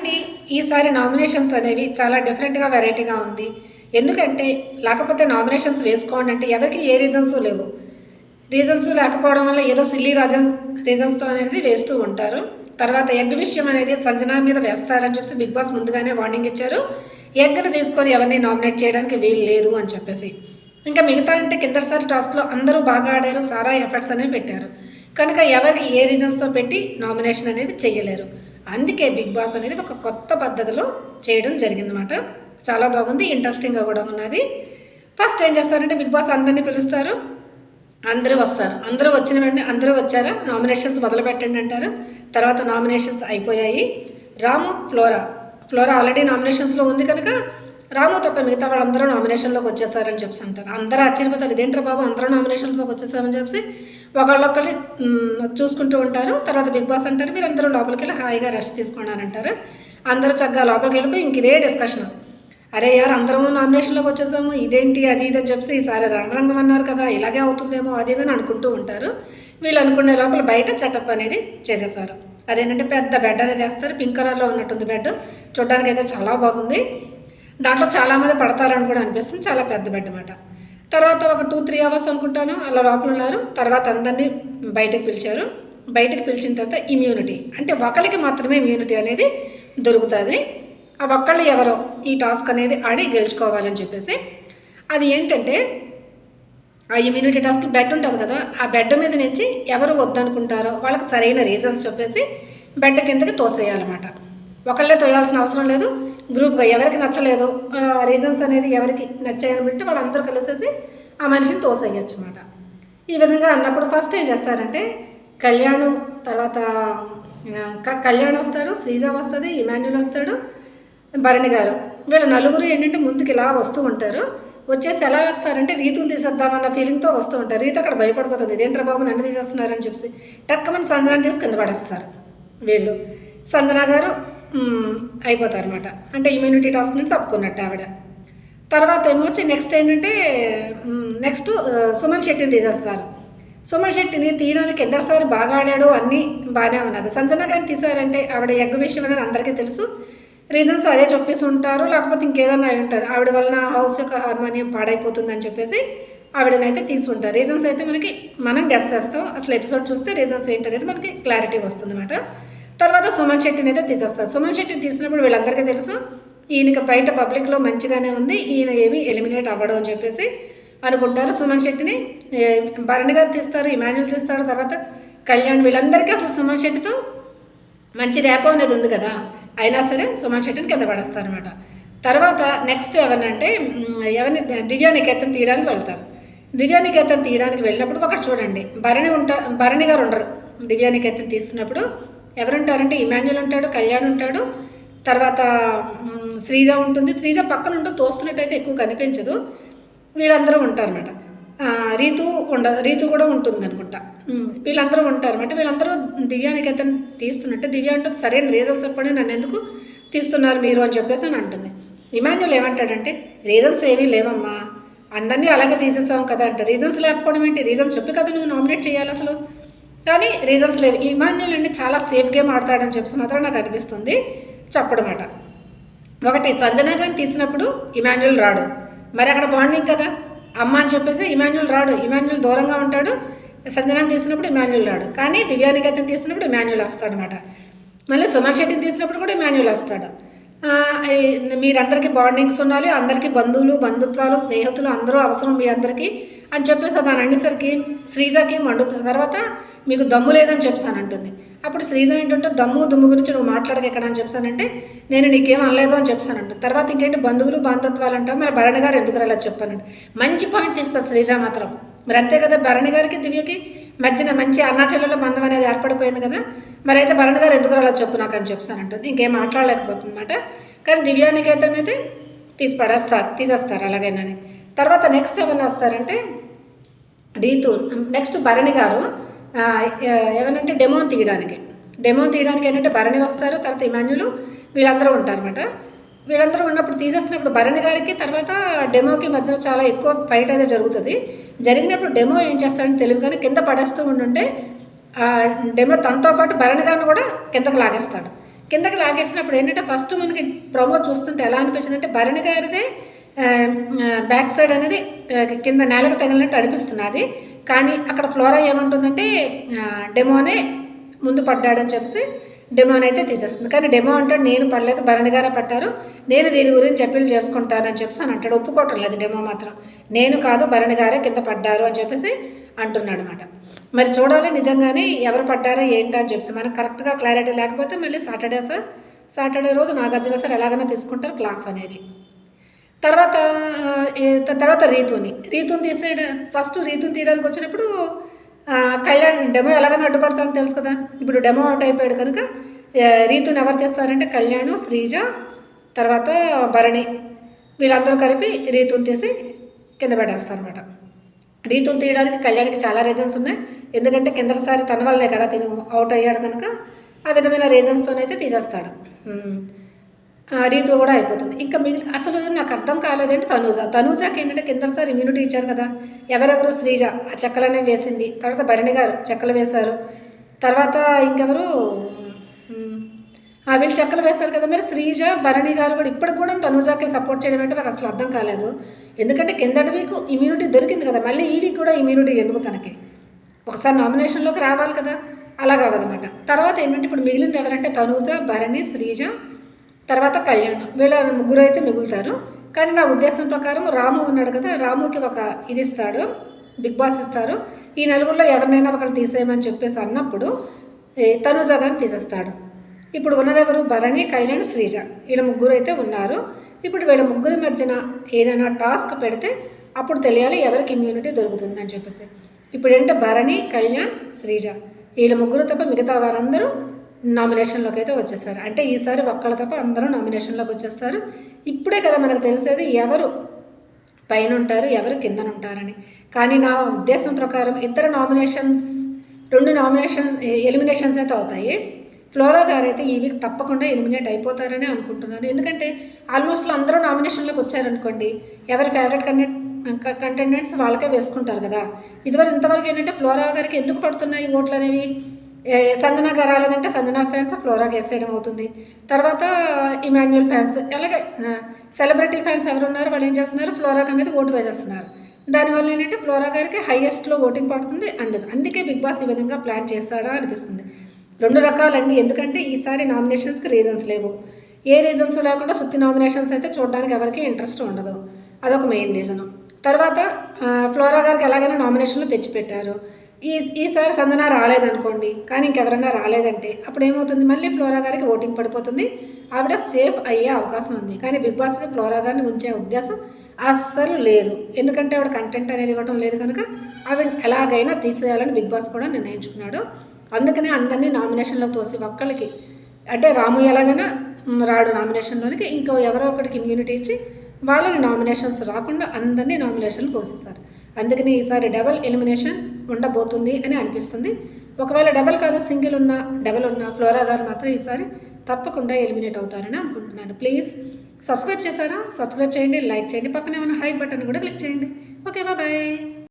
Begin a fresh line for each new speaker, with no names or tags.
కానీ ఈసారి నామినేషన్స్ అనేవి చాలా డిఫరెంట్గా వెరైటీగా ఉంది. ఎందుకంటే లేకపోతే నామినేషన్స్ వేసుకోండి అంటే ఎవరికి ఏ రీజన్స్ లేవు. రీజన్స్ లేకపోవడం వల్ల ఏదో సిల్లీ రీజన్స్ రీజన్స్తో అనేది వేస్తూ ఉంటారు. తర్వాత ఎగ్ విషయం అనేది సంజన మీద వేస్తారని చెప్పి బిగ్ బాస్ ముందుగానే వార్నింగ్ ఇచ్చారు. ఎగ్ను తీసుకొని ఎవరిని నామినేట్ చేయడానికి వీలు లేదు అని చెప్పేసి. ఇంకా మిగతా అంటే కిందసారి టాస్క్లో అందరూ బాగా ఆడారు సారా ఎఫర్ట్స్ అనేవి పెట్టారు. కనుక ఎవరికి ఏ రీజన్స్తో పెట్టి నామినేషన్ అనేది చేయలేరు. అందుకే బిగ్ బాస్ అనేది ఒక కొత్త పద్ధతిలో చేయడం జరిగిందన్నమాట. చాలా బాగుంది ఇంట్రెస్టింగ్గా కూడా ఉన్నది. ఫస్ట్ ఏం చేస్తారంటే బిగ్ బాస్ అందరినీ పిలుస్తారు. అందరూ వస్తారు. అందరూ వచ్చిన వెంటనే అందరూ వచ్చారా? నామినేషన్స్ మొదలు పెట్టండి అంటారు. తర్వాత నామినేషన్స్ అయిపోయాయి. రాము ఫ్లోరా ఫ్లోరా ఆల్రెడీ నామినేషన్స్లో ఉంది కనుక రాము తప్ప మిగతా వాళ్ళందరూ నామినేషన్లోకి వచ్చేసారని చెప్పి అంటారు. అందరూ ఆశ్చర్యపోతారు ఇదేంటారు బాబు అందరూ నామినేషన్స్లోకి వచ్చేసామని చెప్పి ఒకళ్ళొక్కళ్ళు చూసుకుంటూ ఉంటారు. తర్వాత బిగ్ బాస్ అంటారు మీరు అందరూ లోపలికి వెళ్ళి హాయిగా రెస్ట్ తీసుకోండి అని అంటారు. అందరూ చక్కగా లోపలికి వెళ్ళిపోయి ఇంక ఇదే డిస్కషన్ అరే యార్ అందరము నామినేషన్లోకి వచ్చేసాము. ఇదేంటి అది ఇది అని చెప్పి ఈసారి రణరంగం అన్నారు కదా ఇలాగే అవుతుందేమో అది ఇది అని అనుకుంటూ ఉంటారు. వీళ్ళు అనుకునే లోపల బయట సెటప్ అనేది చేసేసారు. అదేంటంటే పెద్ద బెడ్ అనేది వేస్తారు. పింక్ కలర్లో ఉన్నట్టుంది బెడ్ చూడడానికి అయితే చాలా బాగుంది. దాంట్లో చాలామంది పడతారని కూడా అనిపిస్తుంది. చాలా పెద్ద బెడ్ అన్నమాట. తర్వాత ఒక టూ త్రీ అవర్స్ అనుకుంటాను. అలా లోపల ఉన్నారు. తర్వాత అందరినీ బయటకు పిలిచారు. బయటకు పిలిచిన తర్వాత ఇమ్యూనిటీ అంటే ఒకరికి మాత్రమే ఇమ్యూనిటీ అనేది దొరుకుతుంది. ఆ ఒక్కళ్ళు ఎవరో ఈ టాస్క్ అనేది ఆడి గెలుచుకోవాలని చెప్పేసి. అది ఏంటంటే ఆ ఇమ్యూనిటీ టాస్క్ బెడ్ ఉంటుంది కదా ఆ బెడ్ మీద నుంచి ఎవరు వద్దనుకుంటారో వాళ్ళకి సరైన రీజన్స్ చెప్పేసి బెడ్ కిందకి తోసేయాలన్నమాట. ఒకళ్ళే తోయాల్సిన అవసరం లేదు. గ్రూప్గా ఎవరికి నచ్చలేదు రీజన్స్ అనేది ఎవరికి నచ్చాయని బట్టి వాళ్ళందరూ కలిసేసి ఆ మనిషిని తోసేయచ్చు అనమాట ఈ విధంగా అన్నప్పుడు ఫస్ట్ ఏం చేస్తారంటే కళ్యాణం తర్వాత కళ్యాణం కళ్యాణ్ వస్తాడు శ్రీజ వస్తుంది ఇమాన్యుల్ వస్తాడు భరణి గారు. వీళ్ళ నలుగురు ఏంటంటే ముందుకు ఇలా వస్తూ ఉంటారు. వచ్చేసి ఎలా వస్తారంటే రీతుని తీసేద్దామన్న ఫీలింగ్తో వస్తూ ఉంటారు. రీత అక్కడ భయపడిపోతుంది. ఇదేంట్రా బాబు నన్ను తీసేస్తున్నారని చెప్పి టక్కమని సంజనాన్ని తీసి కింద పడేస్తారు వీళ్ళు. సంజన గారు అయిపోతారనమాట అయిపోతారు అనమాట అంటే ఇమ్యూనిటీ టాస్క్ నుండి తప్పుకున్నట్టు ఆవిడ. తర్వాత ఏమొచ్చి నెక్స్ట్ ఏంటంటే నెక్స్ట్ సుమన్ శెట్టిని తీసేస్తారు. సుమన్ శెట్టిని తీయడానికి ఎందరిసారి బాగా ఆడాడు అన్నీ బాగానే ఉన్నది. సంజన గారిని తీశారంటే ఆవిడ ఎగ్ విషయం అనేది అందరికీ తెలుసు. రీజన్స్ అదే చెప్పేసి ఉంటారు. లేకపోతే ఇంకేదన్నా అయి ఉంటారు. ఆవిడ వలన హౌస్ యొక్క హార్మోనియం పాడైపోతుందని చెప్పేసి ఆవిడనైతే తీసుకుంటారు. రీజన్స్ అయితే మనకి మనం గెస్ చేస్తాం. అసలు ఎపిసోడ్ చూస్తే రీజన్స్ ఏంటనేది మనకి క్లారిటీ వస్తుంది అన్నమాట తర్వాత సుమన్ శెట్టిని అయితే తీసేస్తారు. సుమన్ శెట్టిని తీసినప్పుడు వీళ్ళందరికీ తెలుసు ఈయనకి బయట పబ్లిక్లో మంచిగానే ఉంది ఈయన ఏమి ఎలిమినేట్ అవ్వడం అని చెప్పేసి అనుకుంటారు. సుమన్ శెట్టిని భరణి గారు తీస్తారు ఇమాన్యుల్ తీస్తారు తర్వాత కళ్యాణ్ వీళ్ళందరికీ అసలు సుమన్ శెట్టితో మంచి ర్యాపో అనేది ఉంది కదా. అయినా సరే సుమన్ శెట్టిని కింద పడేస్తారు అనమాట తర్వాత నెక్స్ట్ ఎవరినంటే ఎవరిని దివ్యానికేతన్ తీయడానికి వెళ్తారు. దివ్యానికేతన్ తీయడానికి వెళ్ళినప్పుడు ఒకటి చూడండి. భరణి ఉంటా భరణి గారు ఉండరు. దివ్యానికేతన్ తీస్తున్నప్పుడు ఎవరుంటారంటే ఇమాన్యుల్ ఉంటాడు కళ్యాణ్ ఉంటాడు. తర్వాత శ్రీజ ఉంటుంది. శ్రీజ పక్కన ఉంటూ తోస్తున్నట్టయితే ఎక్కువ కనిపించదు. వీళ్ళందరూ ఉంటారన్నమాట. రీతు ఉండ రీతు కూడా ఉంటుంది అనుకుంటా వీళ్ళందరూ ఉంటారు అనమాట వీళ్ళందరూ దివ్యానికి అయితే తీస్తున్నట్టే దివ్య అంటే సరైన రీజన్స్ చెప్పండి నన్ను ఎందుకు తీస్తున్నారు మీరు? అని చెప్పేసి అని అంటుంది. ఇమాన్యుల్ ఏమంటాడంటే రీజన్స్ ఏమీ లేవమ్మా. అందరినీ అలాగే తీసేసాం కదా అంటే. రీజన్స్ లేకపోవడం ఏంటి? రీజన్స్ చెప్పి కదా నువ్వు నామినేట్ చేయాలి అసలు. కానీ రీజన్స్ లేవు. ఇమాన్యుల్ అంటే చాలా సేఫ్ గేమ్ ఆడతాడని చెప్పేసి మాత్రం నాకు అనిపిస్తుంది. చెప్పడమాట. ఒకటి సంజన గారిని తీసినప్పుడు ఇమాన్యుల్ రాడు. మరి అక్కడ బాండింగ్ కదా? అమ్మ అని చెప్పేసి ఇమాన్యుల్ రాడు. ఇమాన్యుల్ దూరంగా ఉంటాడు. సంజనాన్ని తీసినప్పుడు ఇమాన్యుల్ రాడు. కానీ దివ్యానికి తీసినప్పుడు ఇమాన్యుల్ వస్తాడనమాట మళ్ళీ సుమన్ శెట్టిని తీసినప్పుడు కూడా ఇమాన్యుల్ వస్తాడు. మీరందరికీ బాండింగ్స్ ఉండాలి. అందరికీ బంధువులు బంధుత్వాలు స్నేహితులు అందరూ అవసరం మీ అందరికీ. అని చెప్పేసి దాని అనేసరికి శ్రీజకి మండుతుంది. తర్వాత మీకు దమ్ము లేదని చెప్పాను అంటుంది అప్పుడు శ్రీజ ఏంటంటే దమ్ము దుమ్ము గురించి నువ్వు మాట్లాడక ఎక్కడ అని చెప్పానంటే నేను నీకేం అనలేదు అని చెప్పానంట తర్వాత ఇంకేంటి బంధువులు బాంధత్వాలు అంటావు మరి భరణి గారు ఎందుకు అలా చెప్పానండి మంచి పాయింట్ తీస్తా శ్రీజ మాత్రం. మరి అంతే కదా భరణి గారికి దివ్యకి మధ్యన మంచి అన్నా బంధం అనేది ఏర్పడిపోయింది కదా మరి అయితే భరణ్ గారు ఎందుకు అలా చెప్పు నాకు అని చెప్పానంటుంది ఇంకేం మాట్లాడలేకపోతుంది అనమాట కానీ దివ్యానికైతే అనేది తీసి పడేస్తారు తీసేస్తారు అలాగేనని తర్వాత నెక్స్ట్ ఎవరిని వస్తారంటే రీతు నెక్స్ట్ భరణి గారు ఏమనంటే డెమోన్ తీయడానికి. డెమోన్ తీయడానికి ఏంటంటే భరణి వస్తారు తర్వాత ఇమాన్యులు వీళ్ళందరూ ఉంటారనమాట వీళ్ళందరూ ఉన్నప్పుడు తీసేస్తున్నప్పుడు భరణి గారికి తర్వాత డెమోకి మధ్యలో చాలా ఎక్కువ ఫైట్ అనేది జరుగుతుంది. జరిగినప్పుడు డెమో ఏం చేస్తాడని తెలియగానే కింద పడేస్తూ ఉండుంటే డెమో తనతో పాటు భరణి గారిని కూడా కిందకు లాగేస్తాడు. కిందకి లాగేసినప్పుడు ఏంటంటే ఫస్ట్ మనకి ప్రమో చూస్తుంటే ఎలా అనిపించింది అంటే భరణి గారిదే బ్యాక్ సైడ్ అనేది కింద నేలకు తగిలినట్టు అనిపిస్తున్నది కానీ అక్కడ ఫ్లోరా ఏమంటుందంటే డెమోనే ముందు పడ్డాడని చెప్పేసి డెమోని అయితే తీసేస్తుంది. కానీ డెమో అంటాడు నేను పడలేదు భరణి గారే పట్టారు. నేను దీని గురించి అప్పీల్ చేసుకుంటానని చెప్పేసి అని అంటాడు. ఒప్పుకోవటం లేదు డెమో మాత్రం. నేను కాదు భరణి గారే కింద పడ్డారు అని చెప్పేసి అంటున్నాడు అనమాట మరి చూడాలి నిజంగానే ఎవరు పడ్డారో ఏంటో అని చెప్పేసి. మనకు కరెక్ట్గా క్లారిటీ లేకపోతే మళ్ళీ సాటర్డే సార్ సాటర్డే రోజు నాగార్జున సార్ ఎలాగైనా తీసుకుంటారు క్లాస్ అనేది. తర్వాత తర్వాత రీతుని. రీతుని తీసే ఫస్ట్ రీతుని తీయడానికి వచ్చినప్పుడు కళ్యాణ్ డెమో ఎలాగైనా అడ్డుపడతానో తెలుసు కదా. ఇప్పుడు డెమో అవుట్ అయిపోయాడు కనుక రీతుని ఎవరు తీస్తారంటే కళ్యాణ్ శ్రీజ తర్వాత భరణి. వీళ్ళందరూ కలిపి రీతుని తీసి కింద పెట్టేస్తారు అనమాట రీతుని తీయడానికి కళ్యాణ్కి చాలా రీజన్స్ ఉన్నాయి. ఎందుకంటే కిందసారి తన వల్లే కదా తిను అవుట్ అయ్యాడు కనుక ఆ విధమైన రీజన్స్తోనైతే తీసేస్తాడు. రీతో కూడా అయిపోతుంది. ఇంకా మిగిలి అసలు నాకు అర్థం కాలేదంటే తనూజ. తనూజకి ఏంటంటే కిందసారి ఇమ్యూనిటీ ఇచ్చారు కదా. ఎవరెవరు శ్రీజ ఆ చెక్కలనే వేసింది. తర్వాత భరణి గారు చెక్కలు వేశారు. తర్వాత ఇంకెవరు? ఆ, వీళ్ళు చెక్కలు వేశారు కదా మరి శ్రీజ భరణి గారు కూడా ఇప్పటికి కూడా తనూజాకి సపోర్ట్ చేయడం అంటే నాకు అసలు అర్థం కాలేదు. ఎందుకంటే కిందటి వీక్ ఇమ్యూనిటీ దొరికింది కదా. మళ్ళీ ఈ వీక్ కూడా ఇమ్యూనిటీ ఎందుకు తనకి? ఒకసారి నామినేషన్లోకి రావాలి కదా. అలా కావదన్నమాట. తర్వాత ఏంటంటే ఇప్పుడు మిగిలింది ఎవరంటే తనూజ భరణి శ్రీజ తర్వాత కళ్యాణ్. వీళ్ళ ముగ్గురు అయితే మిగులుతారు. కానీ నా ఉద్దేశం ప్రకారం రాము ఉన్నాడు కదా రాముకి ఒక ఇది ఇస్తాడు బిగ్ బాస్ ఇస్తారు. ఈ నలుగురిలో ఎవరినైనా ఒకరు తీసేయమని చెప్పేసి అన్నప్పుడు తనుజ గారిని తీసేస్తాడు. ఇప్పుడు ఉన్నదెవరు? భరణి కళ్యాణ్ శ్రీజ. వీళ్ళ ముగ్గురు అయితే ఉన్నారు. ఇప్పుడు వీళ్ళ ముగ్గురి మధ్యన ఏదైనా టాస్క్ పెడితే అప్పుడు తెలియాలి ఎవరికి ఇమ్యూనిటీ దొరుకుతుందని చెప్పేసి. ఇప్పుడు ఏంటంటే భరణి కళ్యాణ్ శ్రీజ. వీళ్ళ ముగ్గురు తప్ప మిగతా వారందరూ నామినేషన్లోకి అయితే వచ్చేసారు అంటే ఈసారి ఒక్కళ్ళ తప్ప అందరూ నామినేషన్లోకి వచ్చేస్తారు. ఇప్పుడే కదా మనకు తెలిసేది ఎవరు పైన ఉంటారు ఎవరు కిందన ఉంటారని. కానీ నా ఉద్దేశం ప్రకారం ఇద్దరు నామినేషన్స్ రెండు నామినేషన్స్ ఎలిమినేషన్స్ అయితే అవుతాయి. ఫ్లోరా గారు అయితే ఈ వీక్ తప్పకుండా ఎలిమినేట్ అయిపోతారని అనుకుంటున్నాను. ఎందుకంటే ఆల్మోస్ట్ అందరూ నామినేషన్లోకి వచ్చారనుకోండి ఎవరి ఫేవరెట్ కంటెంట్ కంటెండెంట్స్ వాళ్ళకే వేసుకుంటారు కదా. ఇదివరకు ఇంతవరకు ఏంటంటే ఫ్లోరా గారికి ఎందుకు పడుతున్నాయి ఓట్లు అనేవి సంజన గారు అంటే సంజన ఫ్యాన్స్ ఫ్లోరాకి వేసేయడం అవుతుంది. తర్వాత ఇమాన్యుయల్ ఫ్యాన్స్ అలాగే సెలబ్రిటీ ఫ్యాన్స్ ఎవరు ఉన్నారో వాళ్ళు ఏం చేస్తున్నారు? ఫ్లోరాకి అనేది ఓటు వేసేస్తున్నారు. దానివల్ల ఏంటంటే ఫ్లోరా గారికి హైయెస్ట్లో ఓటింగ్ పడుతుంది అందుకు. అందుకే బిగ్ బాస్ ఈ విధంగా ప్లాన్ చేస్తాడా అనిపిస్తుంది. రెండు రకాలండి. ఎందుకంటే ఈసారి నామినేషన్స్కి రీజన్స్ లేవు. ఏ రీజన్స్ లేకుండా సుత్తి నామినేషన్స్ అయితే చూడడానికి ఎవరికి ఇంట్రెస్ట్ ఉండదు. అదొక మెయిన్ రీజన్. తర్వాత ఫ్లోరా గారికి ఎలాగైనా నామినేషన్లు తెచ్చిపెట్టారు. ఈ ఈసారి సందన రాలేదనుకోండి కానీ ఇంకెవరైనా రాలేదంటే అప్పుడు ఏమవుతుంది మళ్ళీ ఫ్లోరా గారికి ఓటింగ్ పడిపోతుంది. ఆవిడ సేఫ్ అయ్యే అవకాశం ఉంది. కానీ బిగ్ బాస్కి ఫ్లోరా గారిని ఉంచే ఉద్దేశం అస్సలు లేదు. ఎందుకంటే ఆవిడ కంటెంట్ అనేది ఇవ్వడం లేదు కనుక ఆవిడ ఎలాగైనా తీసేయాలని బిగ్ బాస్ కూడా నిర్ణయించుకున్నాడు. అందుకనే అందరినీ నామినేషన్లో తోసి ఒక్కళ్ళకి అంటే రాము ఎలాగైనా రాడు నామినేషన్లోనికి ఇంకో ఎవరో ఒకరికి ఇమ్యూనిటీ ఇచ్చి వాళ్ళని నామినేషన్స్ రాకుండా అందరినీ నామినేషన్లు తోసేశారు అందుకని ఈసారి డబల్ ఎలిమినేషన్ ఉండబోతుంది అని అనిపిస్తుంది. ఒకవేళ డబల్ కాదు సింగిల్ ఉన్న డబల్ ఉన్న ఫ్లోరా గారు మాత్రం ఈసారి తప్పకుండా ఎలిమినేట్ అవుతారని అనుకుంటున్నాను. ప్లీజ్ సబ్స్క్రైబ్ చేశారా? సబ్స్క్రైబ్ చేయండి లైక్ చేయండి. పక్కన ఏమైనా హై బటన్ కూడా క్లిక్ చేయండి. Okay bye.